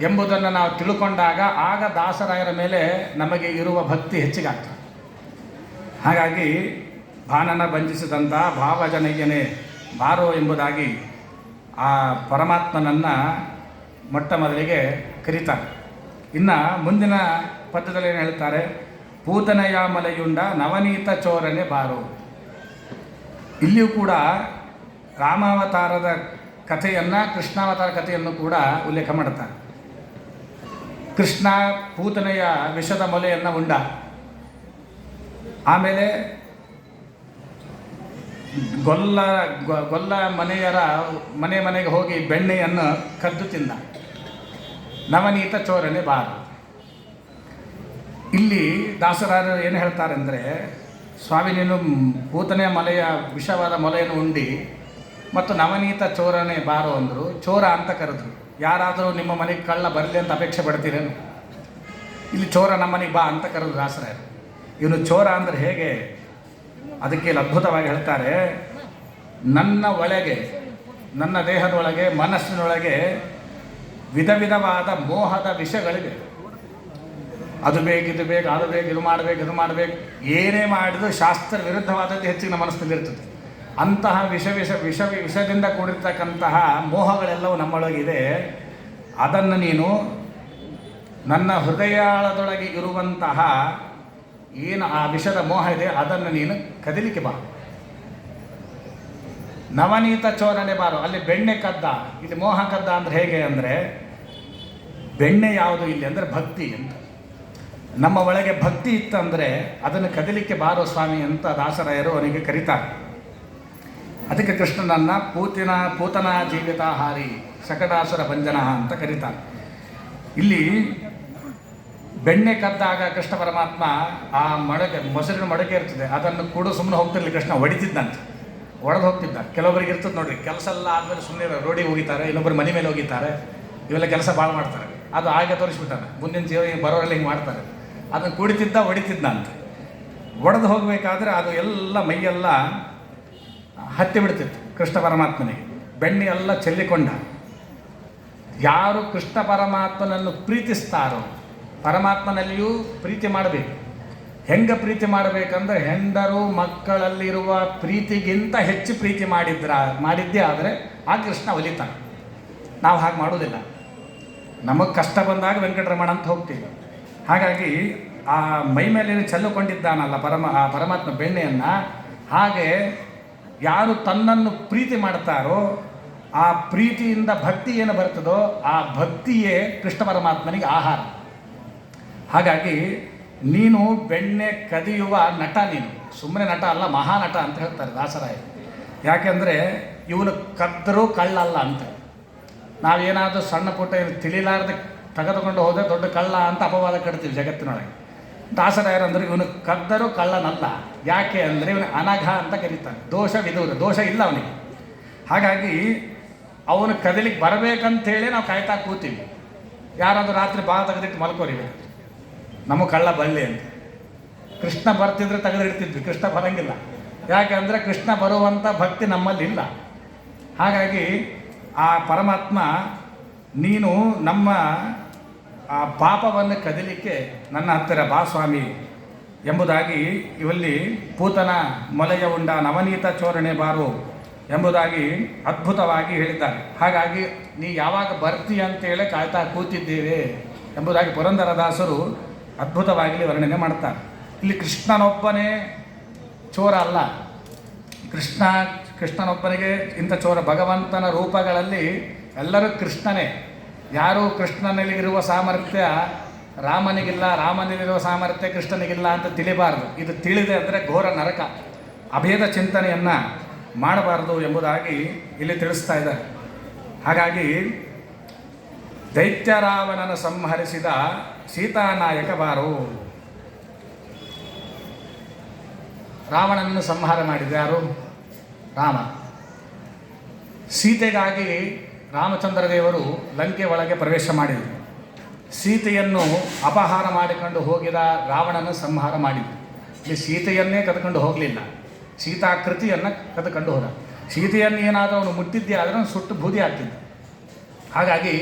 ಎಂಬುದನ್ನು ನಾವು ತಿಳ್ಕೊಂಡಾಗ ಆಗ ದಾಸರಾಯರ ಮೇಲೆ ನಮಗೆ ಇರುವ ಭಕ್ತಿ ಹೆಚ್ಚಿಗಾಗ್ತದೆ. ಹಾಗಾಗಿ ಭಾನನ ಬಂಧಿಸಿದಂಥ ಭಾವಜನಯ್ಯನೇ ಬಾರೋ ಎಂಬುದಾಗಿ ಆ ಪರಮಾತ್ಮನನ್ನು ಮೊಟ್ಟ ಮೊದಲಿಗೆ ಕರೀತಾರೆ. ಇನ್ನು ಮುಂದಿನ ಪದ್ಯದಲ್ಲಿ ಏನು ಹೇಳ್ತಾರೆ? ಪೂತನಯ ಮಲೆಯುಂಡ ನವನೀತ ಚೋರನೆ ಬಾರೋ. ಇಲ್ಲಿಯೂ ಕೂಡ ರಾಮಾವತಾರದ ಕಥೆಯನ್ನು, ಕೃಷ್ಣಾವತಾರ ಕಥೆಯನ್ನು ಕೂಡ ಉಲ್ಲೇಖ ಮಾಡುತ್ತಾರೆ ಕೃಷ್ಣ ಪೂತನೆಯ ವಿಷದ ಮೊಲೆಯನ್ನು ಉಂಡ. ಆಮೇಲೆ ಗೊಲ್ಲ ಗೊಲ್ಲ ಮನೆಯರ, ಮನೆ ಮನೆಗೆ ಹೋಗಿ ಬೆಣ್ಣೆಯನ್ನು ಕದ್ದು ತಿಂದ. ನವನೀತ ಚೋರನೆ ಬಾರ. ಇಲ್ಲಿ ದಾಸರಾಜರು ಏನು ಹೇಳ್ತಾರೆ ಅಂದರೆ ಸ್ವಾಮಿ ನೀನು ಪೂತನೆಯ ಮಲೆಯ ವಿಷವಾದ ಮೊಲೆಯನ್ನು ಉಂಡಿ ಮತ್ತು ನವನೀತ ಚೋರನೇ ಬಾರು ಅಂದರು. ಚೋರ ಅಂತ ಕರೆದ್ರು. ಯಾರಾದರೂ ನಿಮ್ಮ ಮನೆಗೆ ಕಳ್ಳ ಬರಲಿ ಅಂತ ಅಪೇಕ್ಷೆ ಪಡ್ತೀರೇನು? ಇಲ್ಲಿ ಚೋರ ನಮ್ಮ ಮನೆಗೆ ಬಾ ಅಂತ ಕರೆದ್ರು ದಾಸರ. ಇವನು ಚೋರ ಅಂದರೆ ಹೇಗೆ? ಅದಕ್ಕೆ ಇಲ್ಲಿ ಅದ್ಭುತವಾಗಿ ಹೇಳ್ತಾರೆ, ನನ್ನ ಒಳಗೆ, ನನ್ನ ದೇಹದೊಳಗೆ, ಮನಸ್ಸಿನೊಳಗೆ ವಿಧ ವಿಧವಾದ ಮೋಹದ ವಿಷಗಳಿವೆ. ಅದು ಬೇಕು, ಇದು ಬೇಕು, ಅದು ಬೇಕು, ಇದು ಮಾಡಬೇಕು ಇದು ಮಾಡಬೇಕು. ಏನೇ ಮಾಡಿದ್ರು ಶಾಸ್ತ್ರ ವಿರುದ್ಧವಾದದ್ದು ಹೆಚ್ಚಿನ ನಮ್ಮ ಮನಸ್ಸಿನಲ್ಲಿ ಇರ್ತದೆ. ಅಂತಹ ವಿಷ ವಿಷ ವಿಷ ವಿಷದಿಂದ ಕೂಡಿರ್ತಕ್ಕಂತಹ ಮೋಹಗಳೆಲ್ಲವೂ ನಮ್ಮೊಳಗಿದೆ. ಅದನ್ನು ನೀನು ನನ್ನ ಹೃದಯಾಳದೊಳಗೆ ಇರುವಂತಹ ಏನು ಆ ವಿಷದ ಮೋಹ ಇದೆ ಅದನ್ನು ನೀನು ಕದಿಲಿಕ್ಕೆ ಬಾ. ನವನೀತ ಚೋರನೆ ಬಾರು. ಅಲ್ಲಿ ಬೆಣ್ಣೆ ಕದ್ದ. ಇಲ್ಲಿ ಮೋಹ ಕದ್ದ ಅಂದರೆ ಹೇಗೆ ಅಂದರೆ ಬೆಣ್ಣೆ ಯಾವುದು ಇಲ್ಲಿ ಅಂದರೆ ಭಕ್ತಿ ಅಂತ. ನಮ್ಮ ಒಳಗೆ ಭಕ್ತಿ ಇತ್ತಂದರೆ ಅದನ್ನು ಕದಿಲಿಕ್ಕೆ ಬಾರೋ ಸ್ವಾಮಿ ಅಂತ ದಾಸರಾಯರು ಅವನಿಗೆ ಕರೀತಾರೆ. ಅದಕ್ಕೆ ಕೃಷ್ಣನನ್ನ ಪೂತಿನ, ಪೂತನ ಜೀವಿತಾಹಾರಿ ಸಕಟಾಸುರ ಭಂಜನ ಅಂತ ಕರೀತಾನೆ ಇಲ್ಲಿ ಬೆಣ್ಣೆ ಕದ್ದಾಗ ಕೃಷ್ಣ ಪರಮಾತ್ಮ ಆ ಮಡಕೆ, ಮೊಸರಿನ ಮಡಕೆ ಇರ್ತದೆ, ಅದನ್ನು ಕೂಡ ಸುಮ್ಮನೆ ಹೋಗ್ತಿರ್ಲಿ ಕೃಷ್ಣ, ಹೊಡಿತಿದ್ದಂತೆ. ಒಡೆದು ಹೋಗ್ತಿದ್ದ ಕೆಲವೊಬ್ಬರಿಗೆ ಇರ್ತದೆ ನೋಡ್ರಿ, ಕೆಲಸ ಎಲ್ಲ ಆದಮೇಲೆ ಸುಮ್ಮನೆ ರೋಡಿಗೆ ಹೋಗಿತಾರೆ ಇನ್ನೊಬ್ಬರು ಮನೆ ಮೇಲೆ ಹೋಗಿದ್ದಾರೆ, ಇವೆಲ್ಲ ಕೆಲಸ ಭಾಳ ಮಾಡ್ತಾರೆ. ಅದು ಹಾಗೆ ತೋರಿಸ್ಬಿಟ್ಟಾನೆ. ಮುಂದಿನ ಜೀವ ಬರೋರೆಲ್ಲ ಹಿಂಗೆ ಮಾಡ್ತಾರೆ. ಅದನ್ನು ಕುಡಿತಿದ್ದ, ಹೊಡಿತಿದ್ದ ಅಂತ. ಒಡೆದು ಹೋಗಬೇಕಾದ್ರೆ ಅದು ಎಲ್ಲ ಮೈಯೆಲ್ಲ ಹತ್ತಿ ಬಿಡ್ತಿತ್ತು ಕೃಷ್ಣ ಪರಮಾತ್ಮನಿಗೆ. ಬೆಣ್ಣೆ ಎಲ್ಲ ಚೆಲ್ಲಿಕೊಂಡ. ಯಾರು ಕೃಷ್ಣ ಪರಮಾತ್ಮನನ್ನು ಪ್ರೀತಿಸ್ತಾರೋ ಪರಮಾತ್ಮನಲ್ಲಿಯೂ ಪ್ರೀತಿ ಮಾಡಬೇಕು. ಹೆಂಗೆ ಪ್ರೀತಿ ಮಾಡಬೇಕಂದ್ರೆ ಹೆಂಡರು ಮಕ್ಕಳಲ್ಲಿರುವ ಪ್ರೀತಿಗಿಂತ ಹೆಚ್ಚು ಪ್ರೀತಿ ಮಾಡಿದ್ರ, ಮಾಡಿದ್ದೆ ಆದರೆ ಆ ಕೃಷ್ಣ ಒಲಿತಾನೆ ನಾವು ಹಾಗೆ ಮಾಡೋದಿಲ್ಲ ನಮಗೆ ಕಷ್ಟ ಬಂದಾಗ ವೆಂಕಟರಮಣ ಅಂತ ಹೋಗ್ತೀವಿ. ಹಾಗಾಗಿ ಆ ಮೈ ಮೇಲೆ ಚೆಲ್ಲುಕೊಂಡಿದ್ದಾನಲ್ಲ ಪರಮ, ಆ ಪರಮಾತ್ಮ ಬೆಣ್ಣೆಯನ್ನು, ಹಾಗೆ ಯಾರು ತನ್ನನ್ನು ಪ್ರೀತಿ ಮಾಡ್ತಾರೋ ಆ ಪ್ರೀತಿಯಿಂದ ಭಕ್ತಿ ಏನು ಬರ್ತದೋ ಆ ಭಕ್ತಿಯೇ ಕೃಷ್ಣ ಪರಮಾತ್ಮನಿಗೆ ಆಹಾರ. ಹಾಗಾಗಿ ನೀನು ಬೆಣ್ಣೆ ಕದಿಯುವ ನಟ ನೀನು. ಸುಮ್ಮನೆ ನಟ ಅಲ್ಲ ಮಹಾನಟ ಅಂತ ಹೇಳ್ತಾರೆ ದಾಸರಾಯ ಯಾಕೆಂದರೆ ಇವನು ಕದ್ದರೂ ಕಳ್ಳಲ್ಲ ಅಂತ. ನಾವೇನಾದರೂ ಸಣ್ಣ ಪುಟ್ಟ ಏನು ತಿಳಿಲಾರ್ದ ತೆಗೆದುಕೊಂಡು ಹೋದರೆ ದೊಡ್ಡ ಕಳ್ಳ ಅಂತ ಅಪವಾದ ಕಟ್ತೀವಿ ಜಗತ್ತಿನೊಳಗೆ. ದಾಸರಾಯರಂದ್ರೆ ಇವನು ಕದ್ದರೂ ಕಳ್ಳನಲ್ಲ. ಯಾಕೆ ಅಂದರೆ ಇವನು ಅನಘ ಅಂತ ಕರೀತಾನೆ. ದೋಷ ವಿದೂರ ದೋಷ ಇಲ್ಲ ಅವನಿಗೆ. ಹಾಗಾಗಿ ಅವನು ಕದಲಿಕ್ಕೆ ಬರಬೇಕಂತೇಳಿ ನಾವು ಕಾಯ್ತಾ ಕೂತೀವಿ. ಯಾರಾದರೂ ರಾತ್ರಿ ಬಾ ತೆಗೆದಿಟ್ಟು ಮಲ್ಕೋರಿ ನಮ್ಮ ಕಳ್ಳ ಬಲ್ಲಿ ಅಂತ. ಕೃಷ್ಣ ಬರ್ತಿದ್ರೆ ತೆಗೆದಿಡ್ತಿದ್ವಿ. ಕೃಷ್ಣ ಬರಂಗಿಲ್ಲ. ಯಾಕೆಂದರೆ ಕೃಷ್ಣ ಬರುವಂಥ ಭಕ್ತಿ ನಮ್ಮಲ್ಲಿ ಇಲ್ಲ. ಹಾಗಾಗಿ ಆ ಪರಮಾತ್ಮ, ನೀನು ನಮ್ಮ ಆ ಪಾಪವನ್ನು ಕದಲಿಕ್ಕೆ ನನ್ನ ಹತ್ತಿರ ಬಾ ಸ್ವಾಮಿ ಎಂಬುದಾಗಿ ಇವಲ್ಲಿ ಪೂತನ ಮೊಲೆಯ ಉಂಡ ನವನೀತ ಚೋರಣೆ ಬಾರು ಎಂಬುದಾಗಿ ಅದ್ಭುತವಾಗಿ ಹೇಳಿದ್ದಾರೆ. ಹಾಗಾಗಿ ನೀ ಯಾವಾಗ ಬರ್ತೀಯ ಅಂತೇಳಿ ಕಾಯ್ತಾ ಕೂತಿದ್ದೇವೆ ಎಂಬುದಾಗಿ ಪುರಂದರದಾಸರು ಅದ್ಭುತವಾಗಿ ವರ್ಣನೆ ಮಾಡ್ತಾರೆ. ಇಲ್ಲಿ ಕೃಷ್ಣನೊಬ್ಬನೇ ಚೋರ ಅಲ್ಲ. ಕೃಷ್ಣ, ಕೃಷ್ಣನೊಬ್ಬನಿಗೆ ಇಂಥ ಚೋರ ಭಗವಂತನ ರೂಪಗಳಲ್ಲಿ ಎಲ್ಲರೂ ಕೃಷ್ಣನೇ. ಯಾರೂ ಕೃಷ್ಣನಲ್ಲಿರುವ ಸಾಮರ್ಥ್ಯ ರಾಮನಿಗಿಲ್ಲ ರಾಮನಲ್ಲಿರುವ ಸಾಮರ್ಥ್ಯ ಕೃಷ್ಣನಿಗಿಲ್ಲ ಅಂತ ತಿಳಿಬಾರ್ದು. ಇದು ತಿಳಿದೆ ಅಂದರೆ ಘೋರ ನರಕ. ಅಭೇದ ಚಿಂತನೆಯನ್ನು ಮಾಡಬಾರದು ಎಂಬುದಾಗಿ ಇಲ್ಲಿ ತಿಳಿಸ್ತಾ ಇದ್ದಾರೆ. ಹಾಗಾಗಿ ದೈತ್ಯರಾವಣನ ಸಂಹರಿಸಿದ ಸೀತಾನಾಯಕ ಬಾರು. ರಾವಣನನ್ನು ಸಂಹಾರ ಮಾಡಿದ ರಾಮ. ಸೀತೆಗಾಗಿ ರಾಮಚಂದ್ರ ದೇವರು ಲಂಕೆ ಒಳಗೆ ಪ್ರವೇಶ ಮಾಡಿದರು. ಸೀತೆಯನ್ನು ಅಪಹಾರ ಮಾಡಿಕೊಂಡು ಹೋಗಿದ ರಾವಣನ ಸಂಹಾರ ಮಾಡಿದರು. ಇಲ್ಲಿ ಸೀತೆಯನ್ನೇ ಕದ್ಕೊಂಡು ಹೋಗಲಿಲ್ಲ. ಸೀತಾಕೃತಿಯನ್ನು ಕದ್ಕೊಂಡು ಹೋದ. ಸೀತೆಯನ್ನು ಏನಾದರೂ ಅವನು ಮುಟ್ಟಿದ್ದೆ ಆದರೆ ಸುಟ್ಟು ಬೂದಿ ಆಗ್ತಿದ್ದ ಹಾಗಾಗಿ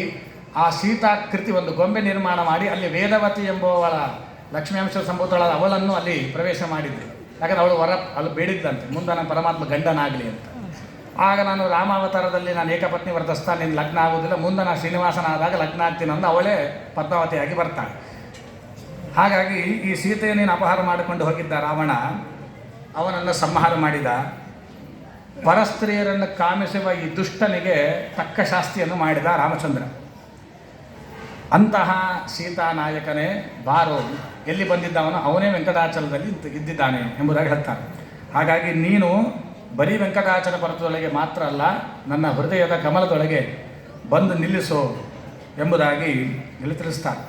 ಆ ಸೀತಾಕೃತಿ ಒಂದು ಗೊಂಬೆ ನಿರ್ಮಾಣ ಮಾಡಿ ಅಲ್ಲಿ ವೇದವತಿ ಎಂಬುವಳ ಲಕ್ಷ್ಮೀಂಶ ಸಂಭೂತಳಾದ ಅವಳನ್ನು ಅಲ್ಲಿ ಪ್ರವೇಶ ಮಾಡಿದ್ದೆ ಯಾಕಂದರೆ ಅವಳು ಹೊರ ಅಲ್ಲಿ ಬೇಡಿದ್ದಂತೆ. ಮುಂದೆ ಪರಮಾತ್ಮ ಗಂಡನಾಗಲಿ ಅಂತ. ಆಗ ನಾನು ರಾಮಾವತಾರದಲ್ಲಿ ನಾನು ಏಕಪತ್ನಿ ವ್ರತಸ್ಥ ನಿನ್ನ ಲಗ್ನ ಆಗೋದಿಲ್ಲ. ಮುಂದೆ ನಾನು ಶ್ರೀನಿವಾಸನಾದಾಗ ಲಗ್ನ ಆಗ್ತೀನಿ ಅಂದು ಅವಳೇ ಪದ್ಮಾವತಿಯಾಗಿ ಬರ್ತಾಳೆ. ಹಾಗಾಗಿ ಈ ಸೀತೆಯನ್ನು ನೀನು ಅಪಹಾರ ಮಾಡಿಕೊಂಡು ಹೋಗಿದ್ದ ರಾವಣ, ಅವನನ್ನು ಸಂಹಾರ ಮಾಡಿದ. ಪರಸ್ತ್ರೀಯರನ್ನು ಕಾಮಿಸುವ ಈ ದುಷ್ಟನಿಗೆ ತಕ್ಕ ಶಾಸ್ತಿಯನ್ನು ಮಾಡಿದ ರಾಮಚಂದ್ರ. ಅಂತಹ ಸೀತಾನಾಯಕನೇ ಬಾರೋ, ಎಲ್ಲಿ ಬಂದಿದ್ದವನು ಅವನೇ ವೆಂಕಟಾಚಲದಲ್ಲಿ ಇದ್ದ- ಇದ್ದಿದ್ದಾನೆ ಎಂಬುದಾಗಿ ಹೇಳ್ತಾರೆ ಹಾಗಾಗಿ ನೀನು ಬರೀ ವೆಂಕಟಾಚಲ ಪರ್ವತದೊಳಗೆ ಮಾತ್ರ ಅಲ್ಲ, ನನ್ನ ಹೃದಯದ ಕಮಲದೊಳಗೆ ಬಂದು ನಿಲ್ಲಿಸೋ ಎಂಬುದಾಗಿ ಇಲ್ಲಿ ತಿಳಿಸ್ತಾರೆ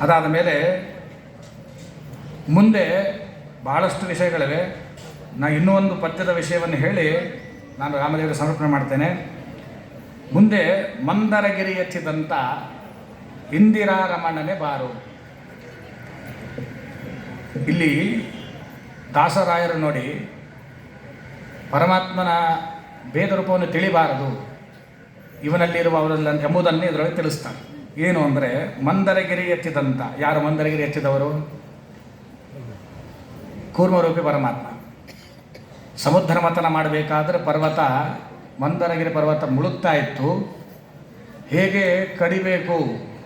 ಅದಾದ ಮೇಲೆ ಮುಂದೆ ಬಹಳಷ್ಟು ವಿಷಯಗಳಿವೆ. ನಾನು ಇನ್ನೂ ಒಂದು ಪದ್ಯದ ವಿಷಯವನ್ನು ಹೇಳಿ ನಾನು ರಾಮದೇವರ ಸಮರ್ಪಣೆ ಮಾಡ್ತೇನೆ. ಮುಂದೆ ಮಂದರಗಿರಿ ಎತ್ತಿದಂಥ ಇಂದಿರಾ ರಮಣನೆ ಬಾರು. ಇಲ್ಲಿ ದಾಸರಾಯರು ನೋಡಿ ಪರಮಾತ್ಮನ ಭೇದ ರೂಪವನ್ನು ತಿಳಿಬಾರದು. ಇವನಲ್ಲಿರುವ ಅವರಲ್ಲ ಎಂಬುದನ್ನೇ ಇದರೊಳಗೆ ತಿಳಿಸ್ತಾರೆ ಏನು ಅಂದರೆ ಮಂದರಗಿರಿ ಎತ್ತಿದಂಥ ಯಾರು ಮಂದರಗಿರಿ ಎತ್ತಿದವರು? ಕೂರ್ಮರೂಪಿ ಪರಮಾತ್ಮ. ಸಮುದ್ರ ಮತನ ಮಾಡಬೇಕಾದ್ರೆ ಪರ್ವತ, ಮಂದರಗಿರಿ ಪರ್ವತ ಮುಳುಗ್ತಾ ಇತ್ತು. ಹೇಗೆ ಕಡಿಬೇಕು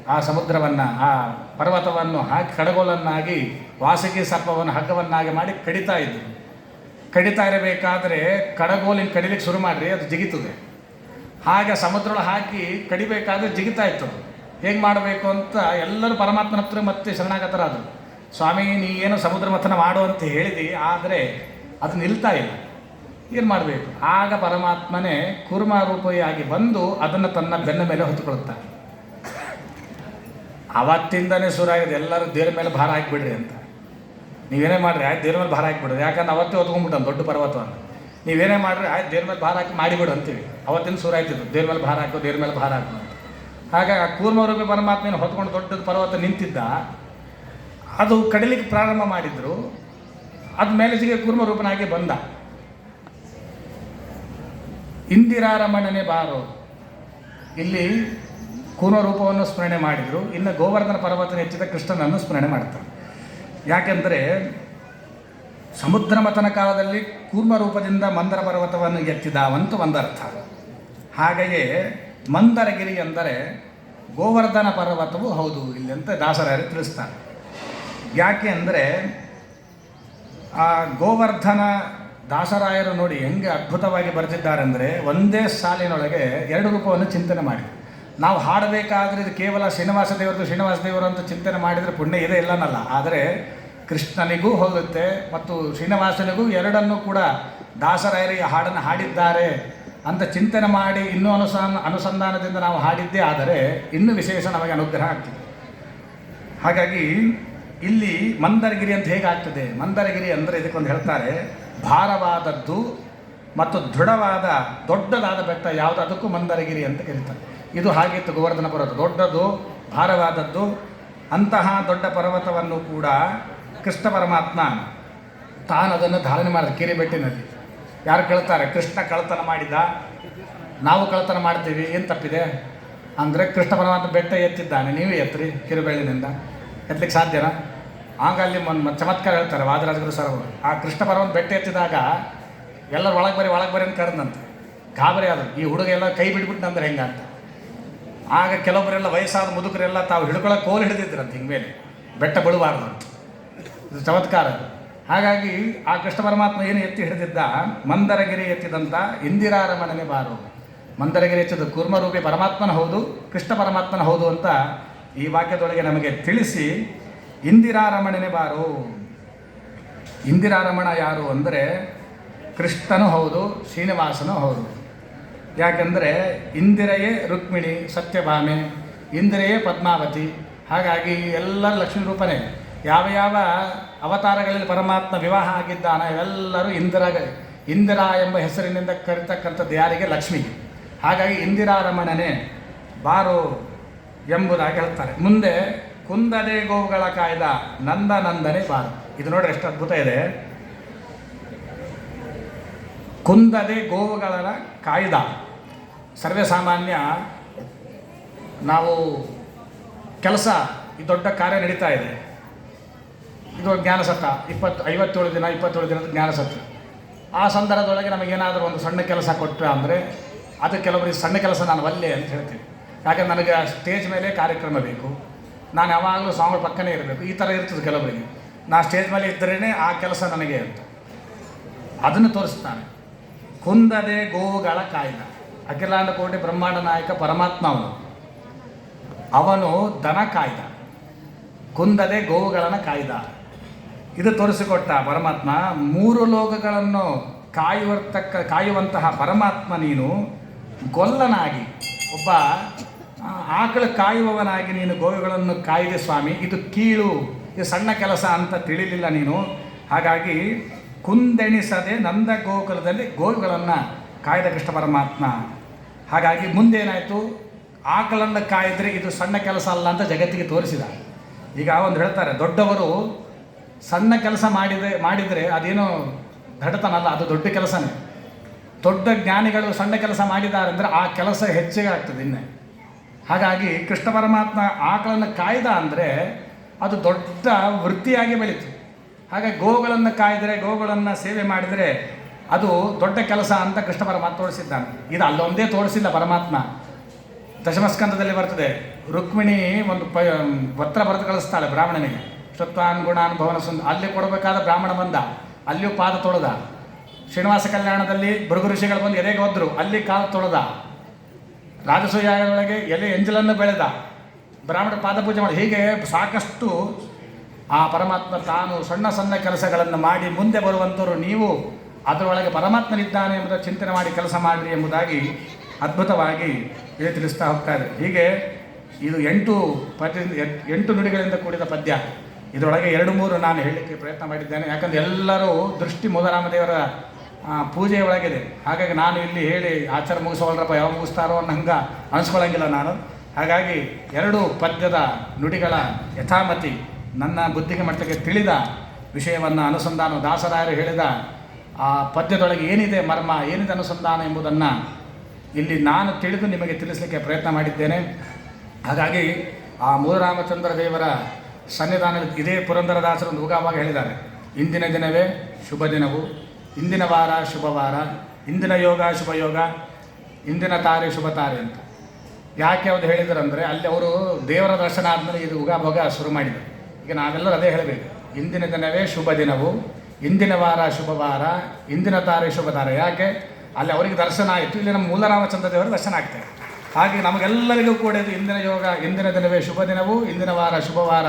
ಆ ಸಮುದ್ರವನ್ನು, ಆ ಪರ್ವತವನ್ನು ಹಾಕಿ, ಕಡಗೋಲನ್ನಾಗಿ ವಾಸಗಿ ಸರ್ಪವನ್ನು ಹಗ್ಗವನ್ನಾಗಿ ಮಾಡಿ ಕಡಿತಾ ಇದ್ರು. ಕಡಿತಾ ಇರಬೇಕಾದ್ರೆ ಕಡಗೋಲಿನ ಕಡಿಲಿಕ್ಕೆ ಶುರು ಮಾಡಿರಿ, ಅದು ಜಿಗಿತದೆ. ಹಾಗೆ ಸಮುದ್ರ ಹಾಕಿ ಕಡಿಬೇಕಾದ್ರೆ ಜಿಗಿತಾ ಇತ್ತು ಹೇಗೆ ಮಾಡಬೇಕು ಅಂತ ಎಲ್ಲರೂ ಪರಮಾತ್ಮನ ಹತ್ರ ಮತ್ತೆ ಶರಣಾಗತರಾದರು. ಸ್ವಾಮಿ, ನೀ ಏನು ಸಮುದ್ರ ಮಥನ ಮಾಡು ಅಂತ ಹೇಳಿದಿ, ಆದರೆ ಅದು ನಿಲ್ತಾ ಇಲ್ಲ. ಏನು ಮಾಡಬೇಕು? ಆಗ ಪರಮಾತ್ಮನೇ ರೂಪಿಯಾಗಿ ಬಂದು ಅದನ್ನು ತನ್ನ ಬೆನ್ನ ಮೇಲೆ ಹೊತ್ತುಕೊಳ್ಳುತ್ತಾನೆ ಅವತ್ತಿಂದನೇ ಆಗಿದೆ, ಎಲ್ಲರೂ ದೇವ್ರ ಮೇಲೆ ಭಾರ ಹಾಕಿಬಿಡ್ರಿ ಅಂತ. ನೀವೇನೇ ಮಾಡ್ರಿ, ಆಯ್ತು ದೇವ್ರ ಮೇಲೆ ಭಾರ ಹಾಕಿಬಿಡೋದು. ಯಾಕಂದ್ರೆ ಅವತ್ತೇ ಹೊತ್ಕೊಂಡ್ಬಿಟ್ಟು ದೊಡ್ಡ ಪರ್ವತವನ್ನು ನೀವೇನೇ ಮಾಡ್ರಿ, ಆಯ್ತು ದೇವ್ರ ಮೇಲೆ ಭಾರ ಹಾಕಿ ಮಾಡಿಬಿಡು ಅಂತೀವಿ. ಅವತ್ತಿನ ಶುರು ಆಯ್ತಿದ್ದು ದೇವ್ರ ಮೇಲೆ ಭಾರ ಹಾಕು, ದೇವ್ರ ಮೇಲೆ ಭಾರ ಹಾಕು ಹಾಗಾಗಿ ಆ ಕೂರ್ಮರೂಪಿ ಪರಮಾತ್ಮನ ಹೊತ್ಕೊಂಡು ದೊಡ್ಡ ಪರ್ವತ ನಿಂತಿದ್ದ, ಅದು ಕಡಲಿಕ್ಕೆ ಪ್ರಾರಂಭ ಮಾಡಿದ್ರು. ಅದ ಸಿಗ ಕೂರ್ಮರೂಪನಾಗಿ ಬಂದ. ಇಂದಿರಾರಮಣನೆ ಬಾರೋ. ಇಲ್ಲಿ ಕೂರ್ಮರೂಪವನ್ನು ಸ್ಮರಣೆ ಮಾಡಿದರು. ಇನ್ನು ಗೋವರ್ಧನ ಪರ್ವತನ ಹೆಚ್ಚಿದ ಕೃಷ್ಣನನ್ನು ಸ್ಮರಣೆ ಮಾಡ್ತಾರೆ. ಯಾಕೆಂದರೆ ಸಮುದ್ರ ಮತನ ಕಾಲದಲ್ಲಿ ಕೂರ್ಮ ರೂಪದಿಂದ ಮಂದರ ಪರ್ವತವನ್ನು ಎತ್ತಿದವಂತ ಒಂದರ್ಥ. ಹಾಗೆಯೇ ಮಂದರಗಿರಿ ಎಂದರೆ ಗೋವರ್ಧನ ಪರ್ವತವೂ ಹೌದು ಇಲ್ಲಿ ಅಂತ ದಾಸರಾಯರು ತಿಳಿಸ್ತಾರೆ. ಯಾಕೆ ಅಂದರೆ ಆ ಗೋವರ್ಧನ ದಾಸರಾಯರು ನೋಡಿ ಹೆಂಗೆ ಅದ್ಭುತವಾಗಿ ಬರೆದಿದ್ದಾರೆ ಅಂದರೆ ಒಂದೇ ಸಾಲಿನೊಳಗೆ ಎರಡು ರೂಪವನ್ನು ಚಿಂತನೆ ಮಾಡಿ ನಾವು ಹಾಡಬೇಕಾದ್ರೆ ಇದು ಕೇವಲ ಶ್ರೀನಿವಾಸ ದೇವರದು ಶ್ರೀನಿವಾಸ ದೇವರು ಅಂತ ಚಿಂತನೆ ಮಾಡಿದರೆ ಪುಣ್ಯ ಇದೆ ಇಲ್ಲನಲ್ಲ. ಆದರೆ ಕೃಷ್ಣನಿಗೂ ಹೋಗುತ್ತೆ ಮತ್ತು ಶ್ರೀನಿವಾಸನಿಗೂ ಎರಡನ್ನೂ ಕೂಡ ದಾಸರಾಯರಿಗೆ ಹಾಡನ್ನು ಹಾಡಿದ್ದಾರೆ ಅಂತ ಚಿಂತನೆ ಮಾಡಿ ಇನ್ನೂ ಅನುಸಾನ್ ಅನುಸಂಧಾನದಿಂದ ನಾವು ಹಾಡಿದ್ದೇ ಆದರೆ ಇನ್ನೂ ವಿಶೇಷ ನಮಗೆ ಅನುಗ್ರಹ ಆಗ್ತದೆ. ಹಾಗಾಗಿ ಇಲ್ಲಿ ಮಂದರಗಿರಿ ಅಂತ ಹೇಗಾಗ್ತದೆ? ಮಂದರಗಿರಿ ಅಂದರೆ ಇದಕ್ಕೊಂದು ಹೇಳ್ತಾರೆ, ಭಾರವಾದದ್ದು ಮತ್ತು ದೃಢವಾದ ದೊಡ್ಡದಾದ ಬೆಟ್ಟ ಯಾವುದು? ಅದಕ್ಕೂ ಮಂದರಗಿರಿ ಅಂತ ಕರೀತಾರೆ. ಇದು ಹಾಗಿತ್ತು ಗೋವರ್ಧನ ಪರ್ವತ. ದೊಡ್ಡದು, ಭಾರವಾದದ್ದು, ಅಂತಹ ದೊಡ್ಡ ಪರ್ವತವನ್ನು ಕೂಡ ಕೃಷ್ಣ ಪರಮಾತ್ಮ ತಾನು ಅದನ್ನು ಧಾರಣೆ ಮಾಡಿದ ಕಿರಿಬೆಟ್ಟಿನಲ್ಲಿ. ಯಾರು ಕೇಳ್ತಾರೆ, ಕೃಷ್ಣ ಕಳ್ಳತನ ಮಾಡಿದ ನಾವು ಕಳ್ಳತನ ಮಾಡ್ತೀವಿ, ಏನು ತಪ್ಪಿದೆ? ಅಂದರೆ ಕೃಷ್ಣ ಪರಮಾತ್ಮ ಬೆಟ್ಟ ಎತ್ತಿದ್ದಾನೆ, ನೀವೇ ಎತ್ತರಿ ಕಿರುಬೆಳ್ಳಿನಿಂದ ಎತ್ತಲಿಕ್ಕೆ ಸಾಧ್ಯನಾ? ಆಗ ಅಲ್ಲಿ ಒಂದು ಚಮತ್ಕಾರ ಹೇಳ್ತಾರೆ ವಾದರಾಜಗುರು ಸರ್ ಆ ಕೃಷ್ಣ ಪರಮಾತ್ಮ ಬೆಟ್ಟ ಎತ್ತಿದಾಗ ಎಲ್ಲರೂ ಒಳಗೆ ಬರಿ, ಒಳಗೆ ಬರೀ ಅಂತ ಕರೆದಂತೆ. ಗಾಬರಿ ಆದರು ಈ ಹುಡುಗ ಎಲ್ಲ ಕೈ ಬಿಟ್ಬಿಟ್ಟು ಅಂದ್ರೆ ಹೆಂಗಂತ. ಆಗ ಕೆಲವೊಬ್ಬರೆಲ್ಲ ವಯಸ್ಸಾದ ಮುದುಕರೆಲ್ಲ ತಾವು ಹಿಡ್ಕೊಳ್ಳೋಕೆ ಕೋಲ್ ಹಿಡಿದಿದ್ರಂತೆ ಹಿಂಗೆ ಮೇಲೆ. ಬೆಟ್ಟ ಬೀಳಬಾರ್ದು ಅಂತ. ಇದು ಚಮತ್ಕಾರ ಹಾಗಾಗಿ ಆ ಕೃಷ್ಣ ಪರಮಾತ್ಮ ಏನು ಎತ್ತಿ ಹಿಡಿದಿದ್ದ? ಮಂದರಗಿರಿ ಎತ್ತಿದಂಥ ಇಂದಿರಾರಮಣನೆ ಬಾರು. ಮಂದರಗಿರಿ ಎತ್ತಿದ ಕುರ್ಮರೂಪಿ ಪರಮಾತ್ಮನ ಹೌದು, ಕೃಷ್ಣ ಪರಮಾತ್ಮನ ಹೌದು ಅಂತ ಈ ವಾಕ್ಯದೊಳಗೆ ನಮಗೆ ತಿಳಿಸಿ ಇಂದಿರಾರಮಣನೆ ಬಾರು. ಇಂದಿರಾರಮಣ ಯಾರು ಅಂದರೆ ಕೃಷ್ಣನೂ ಹೌದು, ಶ್ರೀನಿವಾಸನೂ ಹೌದು. ಯಾಕೆಂದರೆ ಇಂದಿರೆಯೇ ರುಕ್ಮಿಣಿ ಸತ್ಯಭಾಮೆ, ಇಂದಿರೆಯೇ ಪದ್ಮಾವತಿ, ಹಾಗಾಗಿ ಎಲ್ಲ ಲಕ್ಷ್ಮೀ ರೂಪನೇ. ಯಾವ ಯಾವ ಅವತಾರಗಳಲ್ಲಿ ಪರಮಾತ್ಮ ವಿವಾಹ ಆಗಿದ್ದಾನ ಇವೆಲ್ಲರೂ ಇಂದಿರಾ ಇಂದಿರಾ ಎಂಬ ಹೆಸರಿನಿಂದ ಕರೀತಕ್ಕಂಥದ್ದು ಯಾರಿಗೆ? ಲಕ್ಷ್ಮಿಗೆ. ಹಾಗಾಗಿ ಇಂದಿರಾರಮಣನೆ ಬಾರೋ ಎಂಬುದಾಗಿ ಹೇಳ್ತಾರೆ. ಮುಂದೆ ಕುಂದದೆ ಗೋವುಗಳ ಕಾಯ್ದ ನಂದ ನಂದನೆ ಬಾರು. ಇದು ನೋಡ್ರಿ ಎಷ್ಟು ಅದ್ಭುತ ಇದೆ. ಕುಂದದೆ ಗೋವುಗಳ ಕಾಯ್ದ. ಸರ್ವೇ ಸಾಮಾನ್ಯ ನಾವು ಕೆಲಸ, ಈ ದೊಡ್ಡ ಕಾರ್ಯ ನಡೀತಾ ಇದೆ. ಇದು ಜ್ಞಾನಸತ್ರ ಇಪ್ಪತ್ತು, ಐವತ್ತೇಳು ದಿನ, ಇಪ್ಪತ್ತೇಳು ದಿನದ ಜ್ಞಾನಸತ್ರ ಆ ಸಂದರ್ಭದೊಳಗೆ ನಮಗೇನಾದರೂ ಒಂದು ಸಣ್ಣ ಕೆಲಸ ಕೊಟ್ಟರೆ ಅಂದರೆ, ಅದು ಕೆಲವರಿಗೆ ಸಣ್ಣ ಕೆಲಸ ನಾನು ಒಲ್ಲೆ ಅಂತ ಹೇಳ್ತೀನಿ. ಯಾಕಂದ್ರೆ ನನಗೆ ಸ್ಟೇಜ್ ಮೇಲೆ ಕಾರ್ಯಕ್ರಮ ಬೇಕು. ನಾನು ಯಾವಾಗಲೂ ಸಾಂಗ್ ಪಕ್ಕನೇ ಇರಬೇಕು. ಈ ಥರ ಇರ್ತದೆ ಕೆಲವರಿಗೆ. ನಾ ಸ್ಟೇಜ್ ಮೇಲೆ ಇದ್ದರೇ ಆ ಕೆಲಸ ನನಗೆ ಅಂತ. ಅದನ್ನು ತೋರಿಸ್ತಾನೆ. ಕುಂದದೆ ಗೋಗಳ ಕಾಯ್ದ ಅಖಿಲಾಂಡ ಕೋಟೆ ಬ್ರಹ್ಮಾಂಡ ನಾಯಕ ಪರಮಾತ್ಮ ಅವನು. ಅವನು ದನ ಕಾಯ್ದ. ಕುಂದದೆ ಗೋವುಗಳನ್ನು ಕಾಯ್ದ. ಇದು ತೋರಿಸಿಕೊಟ್ಟ ಪರಮಾತ್ಮ, ಮೂರು ಲೋಕಗಳನ್ನು ಕಾಯುವರ್ತಕ್ಕ, ಕಾಯುವಂತಹ ಪರಮಾತ್ಮ ನೀನು ಗೊಲ್ಲನಾಗಿ, ಒಬ್ಬ ಆಕಳು ಕಾಯುವವನಾಗಿ ನೀನು ಗೋವುಗಳನ್ನು ಕಾಯ್ದೆ ಸ್ವಾಮಿ. ಇದು ಕೀಳು, ಇದು ಸಣ್ಣ ಕೆಲಸ ಅಂತ ತಿಳಿಲಿಲ್ಲ ನೀನು. ಹಾಗಾಗಿ ಕುಂದೆಣಿಸದೆ ನಂದ ಗೋಕುಲದಲ್ಲಿ ಗೋವುಗಳನ್ನು ಕಾಯ್ದ ಕೃಷ್ಣ ಪರಮಾತ್ಮ. ಹಾಗಾಗಿ ಮುಂದೇನಾಯಿತು? ಆಕಳನ್ನು ಕಾಯಿದ್ರೆ ಇದು ಸಣ್ಣ ಕೆಲಸ ಅಲ್ಲ ಅಂತ ಜಗತ್ತಿಗೆ ತೋರಿಸಿದ. ಈಗ ಒಂದು ಹೇಳ್ತಾರೆ, ದೊಡ್ಡವರು ಸಣ್ಣ ಕೆಲಸ ಮಾಡಿದೆ ಮಾಡಿದರೆ ಅದೇನೋ ದಡತನ ಅಲ್ಲ, ಅದು ದೊಡ್ಡ ಕೆಲಸನೇ. ದೊಡ್ಡ ಜ್ಞಾನಿಗಳು ಸಣ್ಣ ಕೆಲಸ ಮಾಡಿದ್ದಾರೆ ಅಂದರೆ ಆ ಕೆಲಸ ಹೆಚ್ಚಿಗೆ ಆಗ್ತದೆ ಇನ್ನೇ. ಹಾಗಾಗಿ ಕೃಷ್ಣ ಪರಮಾತ್ಮ ಆಕಳನ್ನು ಕಾಯ್ದ ಅಂದರೆ ಅದು ದೊಡ್ಡ ವೃತ್ತಿಯಾಗಿ ಬೆಳೀತು. ಹಾಗೆ ಗೋಗಳನ್ನು ಕಾಯ್ದರೆ, ಗೋಗಳನ್ನು ಸೇವೆ ಮಾಡಿದರೆ ಅದು ದೊಡ್ಡ ಕೆಲಸ ಅಂತ ಕೃಷ್ಣ ಪರಮಾತ್ಮ ತೋರಿಸಿದ್ದಾನೆ. ಇದು ಅಲ್ಲೊಂದೇ ತೋರಿಸಿಲ್ಲ ಪರಮಾತ್ಮ. ದಶಮಸ್ಕಂದದಲ್ಲಿ ಬರ್ತದೆ, ರುಕ್ಮಿಣಿ ಒಂದು ಪ ಪತ್ರ ಬರೆದು ಕಳಿಸ್ತಾಳೆ ಬ್ರಾಹ್ಮಣನಿಗೆ. ಶ್ರುತ್ವಾನ್, ಗುಣಾನ್, ಭವನ ಸುಂದ, ಅಲ್ಲಿ ಕೊಡಬೇಕಾದ ಬ್ರಾಹ್ಮಣ ಬಂದ, ಅಲ್ಲಿಯೂ ಪಾದ ತೊಳೆದ. ಶ್ರೀನಿವಾಸ ಕಲ್ಯಾಣದಲ್ಲಿ ಭೃಗು ಋಷಿಗಳು ಬಂದು ಎದೆಗೆ ಹೋದ್ರು ಅಲ್ಲಿ ಕಾಲು ತೊಳೆದ. ರಾಜಸೂಯಾಗದೊಳಗೆ ಎಲೆ, ಎಂಜಲನ್ನು ಬೆಳೆದ. ಬ್ರಾಹ್ಮಣ ಪಾದ ಪೂಜೆ ಮಾಡಿ, ಹೀಗೆ ಸಾಕಷ್ಟು ಆ ಪರಮಾತ್ಮ ತಾನು ಸಣ್ಣ ಸಣ್ಣ ಕೆಲಸಗಳನ್ನು ಮಾಡಿ ಮುಂದೆ ಬರುವಂಥವರು ನೀವು, ಅದರೊಳಗೆ ಪರಮಾತ್ಮನಿದ್ದಾನೆ ಎಂಬುದ ಚಿಂತನೆ ಮಾಡಿ ಕೆಲಸ ಮಾಡಿರಿ ಎಂಬುದಾಗಿ ಅದ್ಭುತವಾಗಿ ಇಲ್ಲಿ ತಿಳಿಸ್ತಾ ಹೋಗ್ತಾರೆ ಹೀಗೆ ಇದು ಎಂಟು ಪದ್ಯ ಎಂಟು ನುಡಿಗಳಿಂದ ಕೂಡಿದ ಪದ್ಯ. ಇದರೊಳಗೆ ಎರಡು ಮೂರು ನಾನು ಹೇಳಲಿಕ್ಕೆ ಪ್ರಯತ್ನ ಮಾಡಿದ್ದೇನೆ. ಯಾಕಂದರೆ ಎಲ್ಲರೂ ದೃಷ್ಟಿ ಮುದರಾಮದೇವರ ದೇವರ ಪೂಜೆಯ ಒಳಗಿದೆ. ಹಾಗಾಗಿ ನಾನು ಇಲ್ಲಿ ಹೇಳಿ ಆಚಾರ ಮುಗಿಸೋಲ್ರಪ್ಪ ಯಾವ ಮುಗಿಸ್ತಾರೋ ಅನ್ನೋ ಹಂಗೆ ಅನಿಸ್ಕೊಳ್ಳಂಗಿಲ್ಲ ನಾನು. ಹಾಗಾಗಿ ಎರಡು ಪದ್ಯದ ನುಡಿಗಳ ಯಥಾಮತಿ ನನ್ನ ಬುದ್ಧಿಗೆ ಮಟ್ಟಕ್ಕೆ ತಿಳಿದ ವಿಷಯವನ್ನು ಅನುಸಂಧಾನ ದಾಸರಾಯರು ಹೇಳಿದ, ಆ ಪದ್ಯದೊಳಗೆ ಏನಿದೆ ಮರ್ಮ, ಏನಿದೆ ಅನುಸಂಧಾನ ಎಂಬುದನ್ನು ಇಲ್ಲಿ ನಾನು ತಿಳಿದು ನಿಮಗೆ ತಿಳಿಸಲಿಕ್ಕೆ ಪ್ರಯತ್ನ ಮಾಡಿದ್ದೇನೆ. ಹಾಗಾಗಿ ಆ ಮೂಲರಾಮಚಂದ್ರ ದೇವರ ಸನ್ನಿಧಾನಕ್ಕೆ ಇದೇ ಪುರಂದರದಾಸರು ಒಂದು ಉಗಾವಾಗ ಹೇಳಿದ್ದಾರೆ. ಇಂದಿನ ದಿನವೇ ಶುಭ ದಿನವು, ಇಂದಿನ ವಾರ ಶುಭ ವಾರ, ಇಂದಿನ ಯೋಗ ಶುಭ ಯೋಗ, ಇಂದಿನ ತಾರೆ ಶುಭ ತಾರೆ ಅಂತ. ಯಾಕೆ ಅವ್ರು ಹೇಳಿದ್ರಂದರೆ ಅಲ್ಲಿ ಅವರು ದೇವರ ದರ್ಶನ ಆದಮೇಲೆ ಇದು ಉಗಾಭೋಗ ಶುರು ಮಾಡಿದರು. ಈಗ ನಾವೆಲ್ಲರೂ ಅದೇ ಹೇಳಬೇಕು. ಇಂದಿನ ದಿನವೇ ಶುಭ ದಿನವು. ಇಂದಿನ ವಾರ ಶುಭ ವಾರ. ಇಂದಿನ ತಾರೆ ಶುಭ ತಾರೆ. ಯಾಕೆ? ಅಲ್ಲಿ ಅವರಿಗೆ ದರ್ಶನ ಆಯಿತು. ಇಲ್ಲಿ ನಮ್ಮ ಮೂಲರಾಮಚಂದ್ರ ದೇವರ ದರ್ಶನ ಆಗ್ತದೆ ಹಾಗೆ ನಮಗೆಲ್ಲರಿಗೂ ಕೂಡ ಇದು ಇಂದಿನ ಯೋಗ, ಇಂದಿನ ದಿನವೇ ಶುಭ ದಿನವು. ಇಂದಿನ ವಾರ ಶುಭ ವಾರ.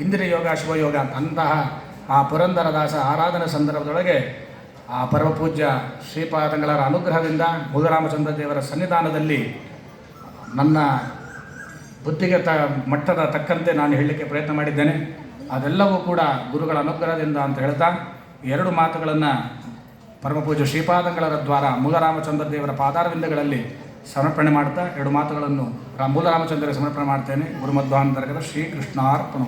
ಇಂದಿನ ಯೋಗ, ಶುಭ ಯೋಗ ಅಂತ ಅಂತಹ ಆ ಪುರಂದರದಾಸ ಆರಾಧನೆ ಸಂದರ್ಭದೊಳಗೆ ಆ ಪರಮಪೂಜ್ಯ ಶ್ರೀಪಾದಂಗಳರ ಅನುಗ್ರಹದಿಂದ ಮೂಲರಾಮಚಂದ್ರ ದೇವರ ಸನ್ನಿಧಾನದಲ್ಲಿ ನನ್ನ ಬುದ್ಧಿಗೆ ತ, ಮಟ್ಟದ ತಕ್ಕಂತೆ ನಾನು ಹೇಳಲಿಕ್ಕೆ ಪ್ರಯತ್ನ ಮಾಡಿದ್ದೇನೆ. ಅದೆಲ್ಲವೂ ಕೂಡ ಗುರುಗಳ ಅನುಗ್ರಹದಿಂದ ಅಂತ ಹೇಳ್ತಾ, ಎರಡು ಮಾತುಗಳನ್ನು ಪರಮಪೂಜೆ ಶ್ರೀಪಾದಂಗಳರ ದ್ವಾರ ಮೂಲರಾಮಚಂದ್ರ ದೇವರ ಪಾದಾರವಿಂದಗಳಲ್ಲಿ ಸಮರ್ಪಣೆ ಮಾಡ್ತಾ, ಎರಡು ಮಾತುಗಳನ್ನು ಮೂಲರಾಮಚಂದ್ರ ಸಮರ್ಪಣೆ ಮಾಡ್ತೇನೆ. ಗುರುಮಧ್ವಾಂತರ್ಗತ ಶ್ರೀಕೃಷ್ಣಾರ್ಪಣ